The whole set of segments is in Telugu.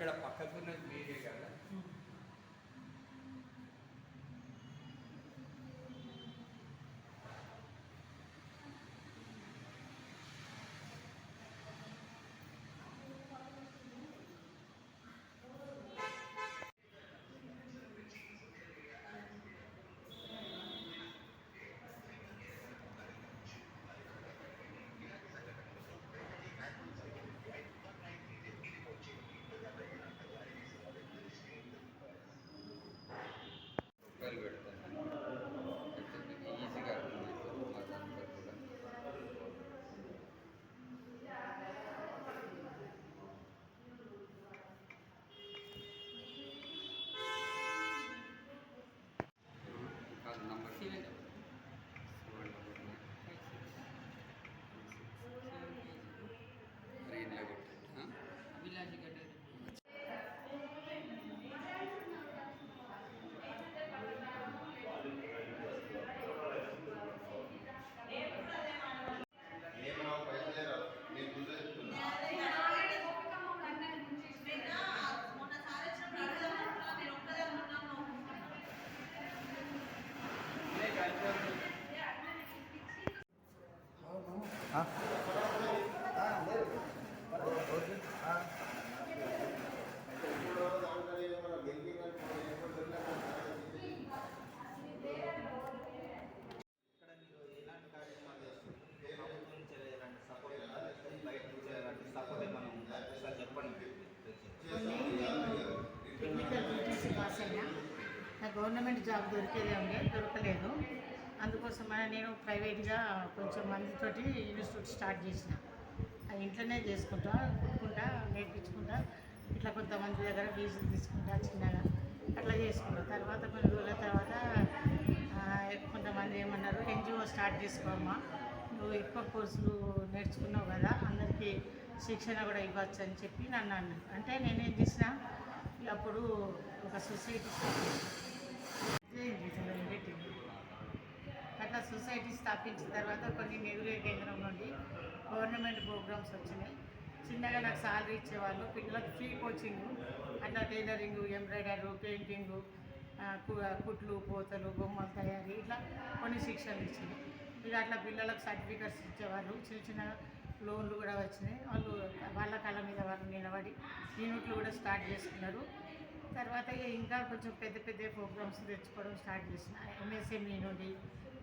అక్కడ పక్కకున్నది మీరే కదా రూపాయలు పెడతాను అయితే మీకు ఈజీగా అర్థమవుతుంది మాకంతా కూడా కాదు number seven seven number five six seven eight ట్రైన్లో కొట్టండి విలాసి గడ్డ నేను నా బయలుదేరాలి నేను ముందే చెప్తున్నా ఇప్పుడు దాంట్లో ఏమన్నా గెలిపింగ్ అంటే ఎప్పుడు దొరికినా ఇక్కడ మీరు ఎలాంటి కార్యక్రమాలు చేస్తున్నారు ప్రభుత్వం నుంచి ఎలాంటి సపోర్ట్ లేకపోతే బయట నుంచి ఎలాంటి సపోర్ట్ ఏమైనా ఉందా ఒకసారి చెప్పండి టెక్నికల్ టీచర్ పాస్ అయినా నాకు గవర్నమెంట్ జాబ్ దొరికేదే ఉండే దొరకలేదు. అందుకోసం నేను ప్రైవేట్గా కొంచెం మందితోటి ఇన్స్టిట్యూట్ స్టార్ట్ చేసిన. ఆ ఇంట్లోనే చేసుకుంటా కుట్టుకుంటా నేర్పించుకుంటా ఇట్లా కొంతమంది దగ్గర ఫీజులు తీసుకుంటా చిన్నగా అట్లా చేసుకుంటా. తర్వాత కొన్ని రోజుల తర్వాత కొంతమంది ఏమన్నారు ఎన్జిఓ స్టార్ట్ చేసుకోమ్మా నువ్వు ఎక్కువ కోర్సులు నేర్చుకున్నావు కదా అందరికీ శిక్షణ కూడా ఇవ్వచ్చు అని చెప్పి నన్ను అన్నారు. అంటే నేనేం చేసిన అప్పుడు ఒక సొసైటీ పెట్టింది అట్లా సొసైటీ స్థాపించిన తర్వాత కొన్ని నెహ్రూ కేంద్రం నుండి గవర్నమెంట్ ప్రోగ్రామ్స్ వచ్చినాయి. చిన్నగా నాకు సాలరీ ఇచ్చేవాళ్ళు పిల్లలకు ఫ్రీ కోచింగ్ అట్లా టైలరింగ్ ఎంబ్రాయిడరీ పెయింటింగ్ కుట్లు పోతలు బొమ్మలు తయారీ ఇట్లా కొన్ని శిక్షణలు ఇచ్చినాయి. ఇక అట్లా పిల్లలకు సర్టిఫికెట్స్ ఇచ్చేవాళ్ళు చిన్న చిన్న లోన్లు కూడా వచ్చినాయి. వాళ్ళు వాళ్ళ కాళ్ళ మీద వాళ్ళు నిలబడి యూనిట్లు కూడా స్టార్ట్ చేసుకున్నారు. తర్వాత ఇంకా కొంచెం పెద్ద పెద్ద ప్రోగ్రామ్స్ తెచ్చుకోవడం స్టార్ట్ చేసిన. ఎంఎస్ఎంఈ నుండి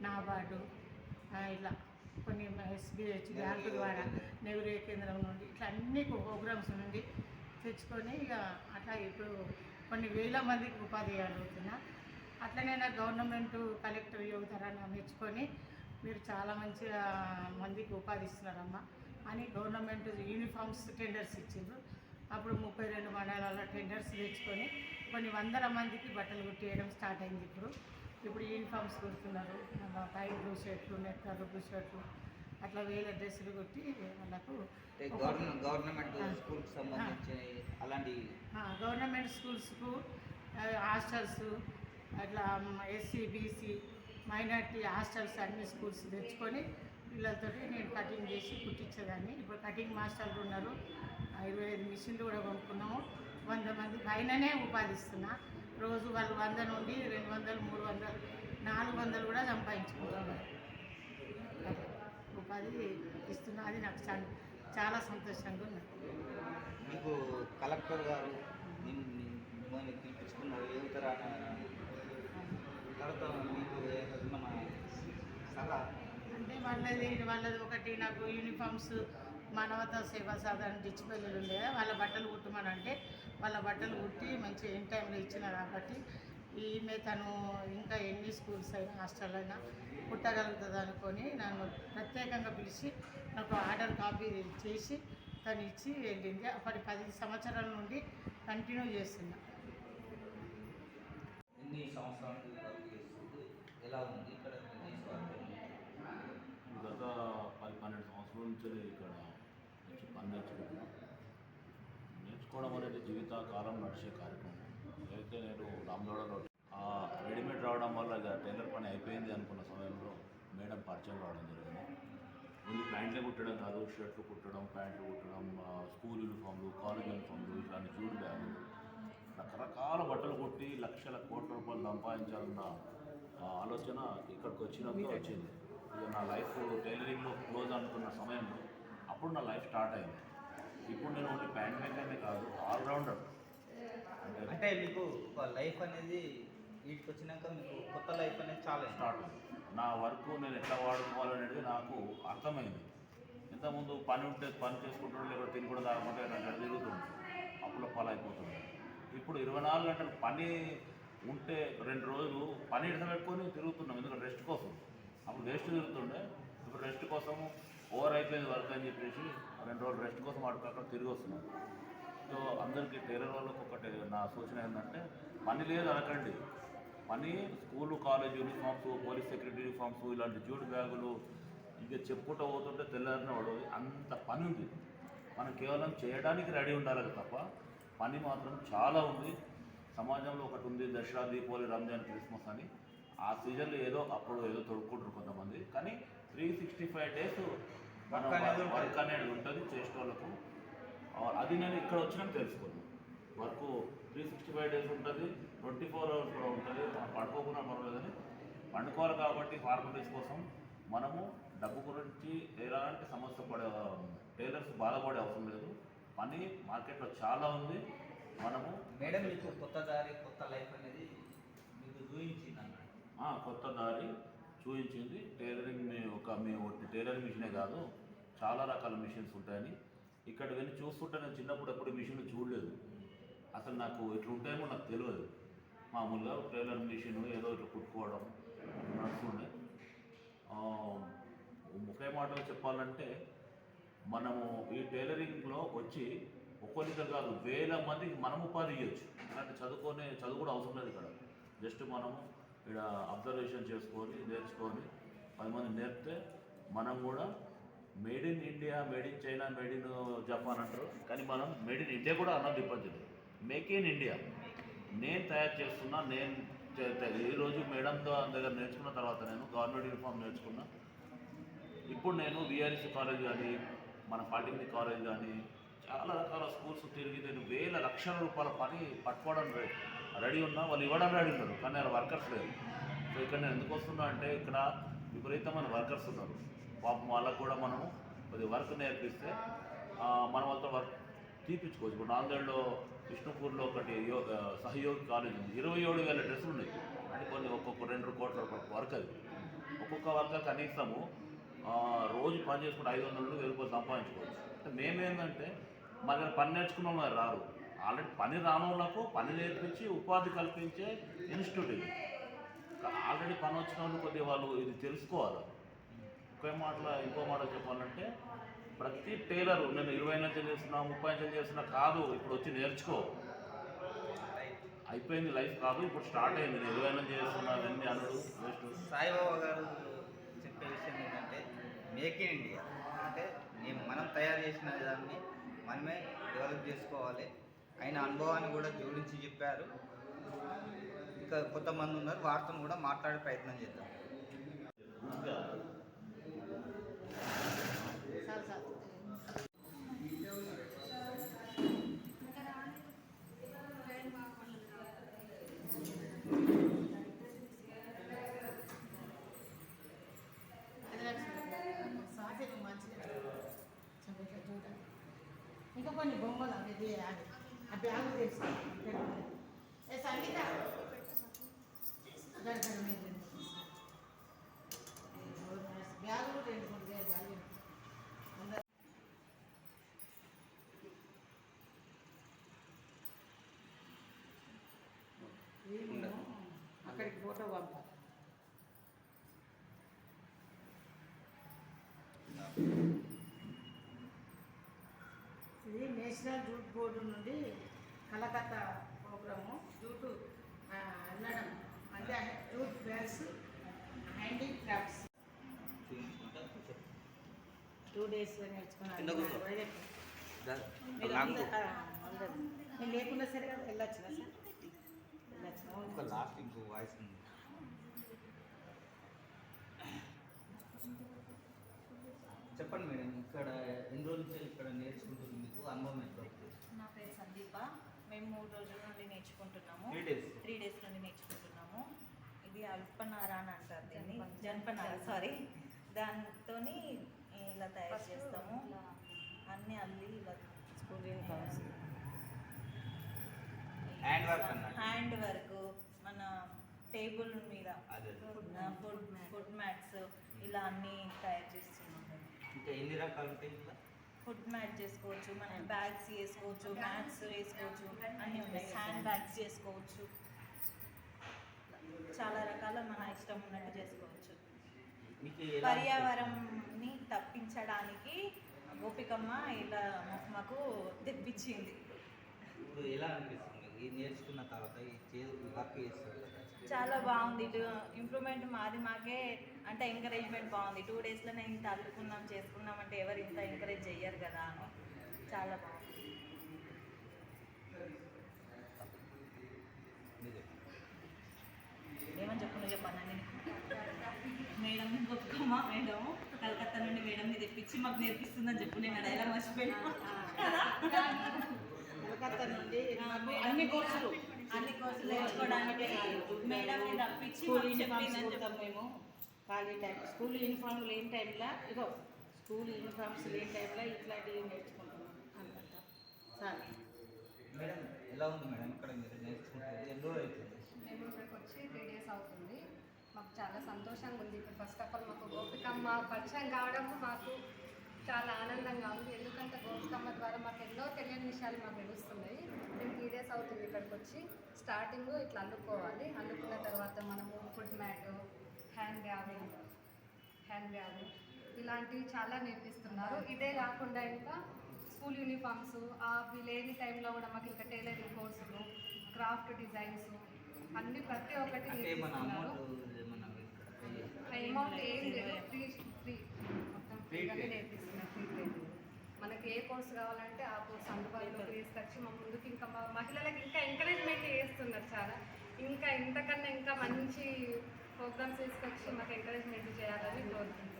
నాబార్డు ఇలా కొన్ని ఎస్బిహెచ్ బ్యాంకు ద్వారా నెహ్రూ కేంద్రం నుండి ఇట్లా అన్ని ప్రోగ్రామ్స్ నుండి తెచ్చుకొని ఇక అట్లా ఇప్పుడు కొన్ని వేల మందికి ఉపాధి అడుగుతున్నా అట్లనే నా గవర్నమెంట్ కలెక్టర్ యువతరాన్ని మెచ్చుకొని మీరు చాలా మంచిగా మందికి ఉపాధి ఇస్తున్నారమ్మా అని గవర్నమెంట్ యూనిఫామ్స్ టెండర్స్ ఇచ్చిండ్రు. అప్పుడు ముప్పై రెండు మండలాల టెండర్స్ తెచ్చుకొని కొన్ని వందల మందికి బట్టలు కుట్టేయడం స్టార్ట్ అయింది ఇప్పుడు. ఇప్పుడు యూనిఫామ్స్ కుడుతున్నారు టైర్లు షర్ట్లు నెక్కర్లు బ్లూ షర్ట్లు అట్లా వేల డ్రెస్సులు కుట్టి వాళ్ళకు గవర్నమెంట్ స్కూల్కి సంబంధించి అలాంటి గవర్నమెంట్ స్కూల్స్కు హాస్టల్స్ అట్లా ఎస్సీ బీసీ మైనార్టీ హాస్టల్స్ అన్ని స్కూల్స్ తెచ్చుకొని పిల్లలతో నేను కటింగ్ చేసి కుట్టించేదాన్ని. ఇప్పుడు కటింగ్ మాస్టర్లు ఉన్నారు ఇరవై ఐదు మిషన్లు కూడా కొనుక్కున్నాము. వంద మంది పైననే ఉపాధిస్తున్నా. రోజు వాళ్ళు వంద నుండి రెండు వందలు మూడు వందలు నాలుగు వందలు కూడా సంపాదించుకుంటున్నారు. ఉపాధి ఇస్తున్నా. అది నాకు చాలా- చాలా సంతోషంగా ఉన్నది. మీకు కలెక్టర్ గారు నిన్ను మిమ్మల్ని పిలిపించుకున్నారు. యువతరా తర్వాత మీకు మన సలహా? అంటే వాళ్ళది వాళ్ళది ఒకటి నాకు యూనిఫామ్స్ మానవతా సేవా సాధన డిచ్చిపల్లిలు ఉండే వాళ్ళ బట్టలు కుట్టమని అంటే వాళ్ళ బట్టలు కుట్టి మంచి ఇన్ టైంలో ఇచ్చిన కాబట్టి ఈమె తను ఇంకా ఎన్ని స్కూల్స్ అయినా హాస్టల్ అయినా కుట్టగలుగుతుంది అనుకొని నన్ను ప్రత్యేకంగా పిలిచి నాకు ఆర్డర్ కాపీ చేసి తను ఇచ్చి వెళ్ళింది. అప్పటి పది సంవత్సరాల నుండి కంటిన్యూ చేస్తున్నా. ఎన్ని ఎలా ఉంది? ఇక్కడ గత పది పన్నెండు సంవత్సరాల నుంచి ఇక్కడ నేర్చుకుంటున్నాం. నేర్చుకోవడం అనేది జీవితకాలం నడిచే కార్యక్రమం. అయితే నేను రామ్లోడలో ఆ రెడీమేడ్ రావడం వల్ల టైలర్ పని అయిపోయింది అనుకున్న సమయంలో మేడం పరిచయం రావడం జరిగింది. ముందు ప్యాంట్లు కుట్టడం కాదు షర్ట్లు కుట్టడం ప్యాంట్లు కుట్టడం స్కూల్ యూనిఫామ్లు కాలేజ్ యూనిఫామ్లు ఇట్లాంటి జూడ్ బ్యాగులు. రకరకాల బట్టలు కొట్టి లక్షల కోట్ల రూపాయలు సంపాదించాలన్న ఆలోచన ఇక్కడికి వచ్చినాక వచ్చింది. ఇక నా లైఫ్ టైలరింగ్లో క్లోజ్ అనుకున్న సమయంలో అప్పుడు నా లైఫ్ స్టార్ట్ అయింది. ఇప్పుడు నేను ఓన్లీ ప్యాంట్ మేకర్నే కాదు ఆల్రౌండర్. అంటే మీకు లైఫ్ అనేది వీటికి వచ్చినాక మీకు కొత్త లైఫ్ అనేది చాలా స్టార్ట్ అయింది. నా వర్క్ నేను ఎట్లా వాడుకోవాలనేది నాకు అర్థమైంది. ఇంతకుముందు పని ఉంటే పని చేసుకుంటాడు లేకపోతే తిని కూడా తాగకుంటే నాకు తిరుగుతుంది అప్పులో పాలైపోతుంది. ఇప్పుడు ఇరవై నాలుగు గంటలు పని ఉంటే రెండు రోజులు పని ఇడసబెట్టుకొని తిరుగుతున్నాం ఎందుకంటే రెస్ట్ కోసం. అప్పుడు వేస్ట్ తిరుగుతుండే. ఇప్పుడు రెస్ట్ కోసం ఓవర్ అయిపోయింది వర్క్ అని చెప్పేసి రెండు రోజులు రెస్ట్ కోసం అటు అక్కడ తిరిగి వస్తున్నాను సో అందరికీ టైలర్ వాళ్ళకి ఒకటి నా సూచన ఏంటంటే పని లేదు అనకండి పని school college uniforms police security uniforms ఇలాంటి జూట్ బ్యాగులు ఇక చెప్పుకుంటూ పోతుంటే తెల్లారిన వాడు అంత పని ఉంది. మనం కేవలం చేయడానికి రెడీ ఉండాలి తప్ప పని మాత్రం చాలా ఉంది. సమాజంలో ఒకటి ఉంది దసరా దీపావళి రంజాన్ క్రిస్మస్ అని. ఆ సీజన్లో ఏదో అప్పుడు ఏదో తొడుక్కుంటారు కొంతమంది. కానీ three sixty five days work అనేది ఉంటుంది చేసేటోళ్ళకు. అది నేను ఇక్కడ వచ్చినాక తెలుసుకున్నాను. Work three sixty five days ఉంటుంది ట్వంటీ ఫోర్ అవర్స్ కూడా ఉంటుంది. మనం పడుకోకుండా పర్వాలేదని. పండుకోవాలి కాబట్టి ఫార్మాలిటీస్ కోసం మనము డబ్బు గురించి ఎలాంటి సమస్య పడే టైలర్స్ బాధపడే అవసరం లేదు. పని మార్కెట్లో చాలా ఉంది. మనము మేడం మీకు కొత్త దారి కొత్త లైఫ్ అనేది మీకు చూపించింది కొత్త దారి చూపించింది టైలరింగ్ మీ ఒక మీ ఒకటి టైలరింగ్ మిషనే కాదు చాలా రకాల మిషన్స్ ఉంటాయని. ఇక్కడ వెళ్ళి చూస్తుంటే నేను చిన్నప్పుడు ఎప్పుడు మిషన్ చూడలేదు. అసలు నాకు ఇట్లా ఉంటాయేమో నాకు తెలియదు. మామూలుగా టైలర్ మిషన్ ఏదో ఇట్లా కుట్టుకోవడం నడుస్తుండే. ఆ, ఒకే మాటలు చెప్పాలంటే మనము ఈ టైలరింగ్లో వచ్చి ఒక్కొక్కరు కాదు వేల మందికి మనం ఉపాధి ఇవ్వచ్చు అంటే చదువుకునే చదువు కూడా అవసరం లేదు ఇక్కడ. జస్ట్ మనము ఇక్కడ అబ్జర్వేషన్ చేసుకొని నేర్చుకొని పది మంది నేర్పితే మనం కూడా made in India made in China made in Japan అంటారు. కానీ మనం మేడ్ ఇన్ ఇండియా కూడా అన్నది ఇబ్బంది మేక్ ఇన్ ఇండియా నేను తయారు చేస్తున్నా నేను ఈరోజు మేడం దగ్గర నేర్చుకున్న తర్వాత నేను గవర్నమెంట్ యూనిఫామ్ నేర్చుకున్నా. ఇప్పుడు నేను విఆర్ఎస్ కాలేజ్ కానీ మన పాటింది కాలేజ్ కానీ చాలా రకాల స్కూల్స్ తిరిగి నేను వేల లక్షల రూపాయల పని పట్టుకోవడం రె- రెడీ ఉన్నా వాళ్ళు ఇవ్వడం రెడీ ఉన్నారు కానీ నేను వర్కర్స్ లేరు. సో ఇక్కడ నేను ఎందుకు వస్తున్నా అంటే ఇక్కడ విపరీతమైన వర్కర్స్ ఉన్నారు. పాపం వాళ్ళకు కూడా మనము కొద్దిగా వర్క్ నేర్పిస్తే మనం వాళ్ళతో వర్క్ తీపించుకోవచ్చు ఇప్పుడు నాందేడ్లో విష్ణుపూర్లో ఒకటి సహయోగి కాలేజ్ ఉంది. ఇరవై ఏడు వేల డ్రెస్సులు ఉన్నాయి. అంటే కొన్ని ఒక్కొక్క రెండు కోట్ల వర్క్ అది. ఒక్కొక్క వర్కర్ కనీసము రోజు పని చేసుకుంటే ఐదు వందల నుండి వెయ్యి రూపాయలు సంపాదించుకోవచ్చు. అంటే మేమేందంటే మన దగ్గర పని నేర్చుకున్న వాళ్ళు రారు. ఆల్రెడీ పని రానోళ్ళకు పని నేర్పించి ఉపాధి కల్పించే ఇన్స్టిట్యూట్ ఇది. ఆల్రెడీ పని వచ్చిన వాళ్ళు కొద్దిగా వాళ్ళు ఇది తెలుసుకోవాలి. ఒకే మాటలో ఇంకో మాట చెప్పాలంటే ప్రతి టైలర్ నేను ఇరవై లక్షలు చేస్తున్నా ముప్పై లక్షలు చేస్తున్నా కాదు ఇప్పుడు వచ్చి నేర్చుకో. అయిపోయింది లైఫ్ కాదు ఇప్పుడు స్టార్ట్ అయింది. నేను ఇరవై లక్షలు చేస్తున్నా అన్ని అనడు వేస్ట్. సాయిబాబా గారు చెప్పే విషయం ఏంటంటే మేక్ ఇన్ ఇండియా. అంటే మేము మనం తయారు చేసిన దాన్ని మనమే డెవలప్ చేసుకోవాలి. ఆయన అనుభవాన్ని కూడా జోడించి చెప్పారు. ఇంకా కొంతమంది ఉన్నారు వార్తను కూడా మాట్లాడే ప్రయత్నం చేద్దాం. ఇంకా అది మంచిగా కొన్ని బొమ్మలు అవి ఇది అది ఆ బ్యాగు తెలుసు ఏ సంగీత అక్కడ అక్కడ మీరు రెండు తీసుకో. బ్యాగులు రెండు మూడు వేలు బ్యాగులు అందరూ ఇది నేను అక్కడికి ఫోటో పంపాలి ఇది నేషనల్ జూట్ బోర్డు నుండి కలకత్తా ప్రోగ్రాము జూటు అల్లడం అంటే జూట్ బ్యాగ్స్ హ్యాండీక్రాఫ్ట్స్. టూ డేస్లో నేర్చుకున్నాను. నేను లేకుండా సరే కదా వెళ్ళొచ్చు సార్? వెళ్ళొచ్చు ఒక లాస్ట్ ఇంకో వాయిస్ ఉంది చెప్పండి మేడం ఇక్కడ ఎన్ని రోజుల నుంచి ఇక్కడ నేర్చుకుంటుంది మీకు అనుభవం ఎట్లా నా పేరు సందీప మేము మూడు రోజుల నుండి నేర్చుకుంటున్నాము త్రీ డేస్ త్రీ డేస్ నుండి నేర్చుకుంటున్నాము ఇది అల్పనార అని అంటారు దీన్ని. జనపనార. సారీ దాంతో ఇలా తయారు చేస్తాము. అన్ని అల్లి ఇలా హ్యాండ్ వర్క్ హ్యాండ్ వర్క్ మన టేబుల్ మీద. ఫుడ్ ఫుడ్ మ్యాట్స్ ఇలా అన్ని తయారు చేస్తున్నాం. ఇంకా ఎన్ని రకాలు ఫుడ్ మ్యాట్ చేసుకోవచ్చు మనం బ్యాగ్స్ వేసుకోవచ్చు మ్యాట్స్ వేసుకోవచ్చు అన్నీ ఉన్నాయి. హ్యాండ్ బ్యాగ్స్ చేసుకోవచ్చు. చాలా రకాల మన ఇష్టం ఉన్నట్టు చేసుకోవచ్చు. పర్యావరణంని తప్పించడానికి గోపికమ్మ ఇలా మాకు తెప్పించింది. ఇప్పుడు ఎలా అనిపిస్తుంది? మీకు ఇది నేర్చుకున్న తర్వాత ఈ చే వర్క్ చేస్తారు కదా చాలా బాగుంది. ఇటు ఇంప్రూవ్మెంట్ మాది మాకే అంటే ఎంకరేజ్మెంట్ బాగుంది. టూ డేస్లోనే ఇంత అల్లుకున్నాం చేసుకున్నాం అంటే ఎవరు ఇంత ఎంకరేజ్ చెయ్యరు కదా అని. చాలా బాగుంది మీరు ఏమని చెప్పు నువ్వు చెప్పాను నేను మేడం గొప్పమ్మ మేడం? కలకత్తా నుండి మేడంని తెప్పించి మాకు నేర్పిస్తుందని చెప్పు నేను డైలాగ్ మర్చిపోయినా. కలకత్తా నుండి మేడం అన్ని కోర్సులు. అన్ని కోర్సులు నేర్చుకోవడానికి మేడంని రప్పించి స్కూల్ మాకు యూనిఫామ్స్ చెప్పిందని చెప్పు మేము. ఖాళీ టైం స్కూల్ యూనిఫామ్ లేని టైంలో ఇగో స్కూల్ యూనిఫామ్స్ లేని టైంలో ఇట్లాంటివి నేర్చుకుంటున్నాం. అనమాట చాలు. మేడం ఎలా ఉంది మేడం? ఇక్కడ మీరు నేర్చుకుంటుంది ఎన్ని అవుతుంది. త్రీ డేస్ అవుతుంది. మాకు చాలా సంతోషంగా ఉంది. ఇప్పుడు ఫస్ట్ ఆఫ్ ఆల్ మాకు గోపికమ్మ పరిచయం కావడం మాకు చాలా ఆనందంగా ఉంది. ఎందుకంటే గోపికమ్మ ద్వారా మాకు ఎన్నో తెలియని విషయాలు మాకు తెలుస్తున్నాయి. మేము త్రీ డేస్ అవుతుంది ఇక్కడికి వచ్చి. స్టార్టింగ్ ఇట్లా అల్లుకోవాలి. అల్లుకున్న తర్వాత మనము food mat handbag hand bag ఇలాంటివి చాలా నేర్పిస్తున్నారు. ఇదే కాకుండా ఇంకా స్కూల్ యూనిఫామ్స్ అవి లేని టైంలో కూడా మాకు ఇంకా టైలరింగ్ కోర్సులు క్రాఫ్ట్ డిజైన్స్ అన్ని ప్రతి ఒక్కటి నేర్పిస్తున్నారు అమౌంట్ ఏం లేదు. ఫ్రీ ఫ్రీ మొత్తం ఫ్రీగానే. నేర్పిస్తున్నారు ఫ్రీ మనకి ఏ కోర్స్ కావాలంటే ఆ కోర్స్ అందుబాటులోకి తీసుకొచ్చి మా ముందుకు ఇంకా మా మహిళలకు ఇంకా ఎంకరేజ్మెంట్ చేస్తున్నారు చాలా. ఇంకా ఇంతకన్నా ఇంకా మంచి ప్రోగ్రామ్స్ తీసుకొచ్చి మాకు ఎంకరేజ్మెంట్ చేయాలని కోరుకుంటున్నాను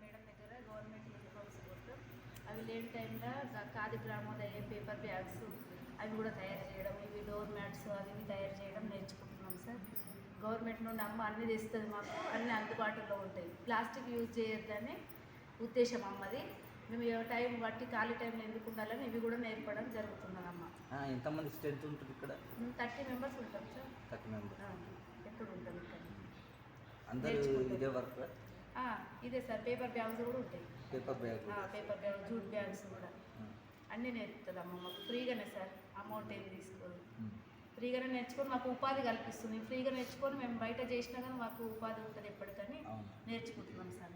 మేడం దగ్గర గవర్నమెంట్ యూనిఫామ్స్ కుడతాం అవి లేని టైంలో ఖాదీ గ్రామోదయ పేపర్ బ్యాగ్స్ అవి కూడా తయారు చేయడం ఇవి డోర్ మ్యాట్స్ అవి తయారు చేయడం నేర్చుకుంటున్నాం సార్. గవర్నమెంట్ నుండి అమ్మ అన్ని తెస్తుంది మాకు అన్ని అందుబాటులో ఉంటాయి. ప్లాస్టిక్ యూజ్ చేయొద్దని ఉద్దేశం అమ్మది. మేము ఏ టైం బట్టి ఖాళీ టైంలో ఎందుకు ఉండాలని ఇవి కూడా నేర్పడం ఆ, ఎంతమంది స్ట్రెంత్ ఉంటుంది ఇక్కడ? థర్టీ మెంబర్స్ ఉంటాం సార్. థర్టీ మెంబర్స్ ఎప్పుడు ఉంటాం ఇక్కడ? అందరూ. ఇదే వర్క్? ఇదే సార్ పేపర్ బ్యాగ్స్ కూడా ఉంటాయి. Paper bag paper bag jute bags కూడా. అన్నీ నేర్పుతుంది అమ్మ మాకు. ఫ్రీగానే సార్ అమౌంట్ ఏం తీసుకోదు. ఫ్రీగానే నేర్చుకొని మాకు ఉపాధి కల్పిస్తుంది. ఫ్రీగా నేర్చుకొని మేము బయట చేసినా కానీ మాకు ఉపాధి ఉంటుంది ఎప్పటికని నేర్చుకుంటున్నాం సార్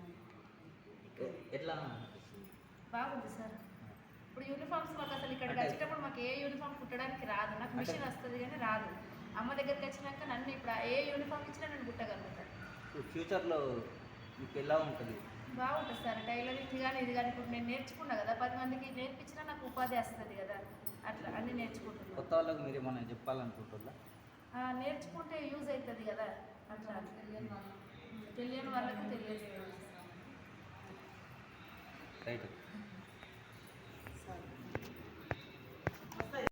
ఎట్లా? బాగుంది సార్. ఇప్పుడు యూనిఫామ్స్ మాకు అసలు ఇక్కడికి అంటే- వచ్చేటప్పుడు మాకు ఏ యూనిఫామ్ కుట్టడానికి రాదు. నాకు మిషన్ వస్తుంది కానీ రాదు. అమ్మ దగ్గరికి వచ్చినాక నన్ను ఇప్పుడు ఏ యూనిఫామ్ ఇచ్చినా నేను కుట్టగలుగుతాను ఫ్యూచర్లో మీకు ఎలా ఉంటుంది? బాగుంటుంది సార్. టైలరింగ్ కానీ ఇది కానీ ఇప్పుడు నేను నేర్చుకున్నా కదా పది మందికి నేర్పించినా నాకు ఉపాధి వస్తుంది కదా. అట్లా అన్నీ నేర్చుకుంటున్నాను కొత్త వాళ్ళకి మీరు ఏమైనా చెప్పాలనుకుంటున్నా నేర్చుకుంటే యూజ్ అవుతుంది కదా. అట్లా తెలియని వాళ్ళకి తెలియదు రైట్.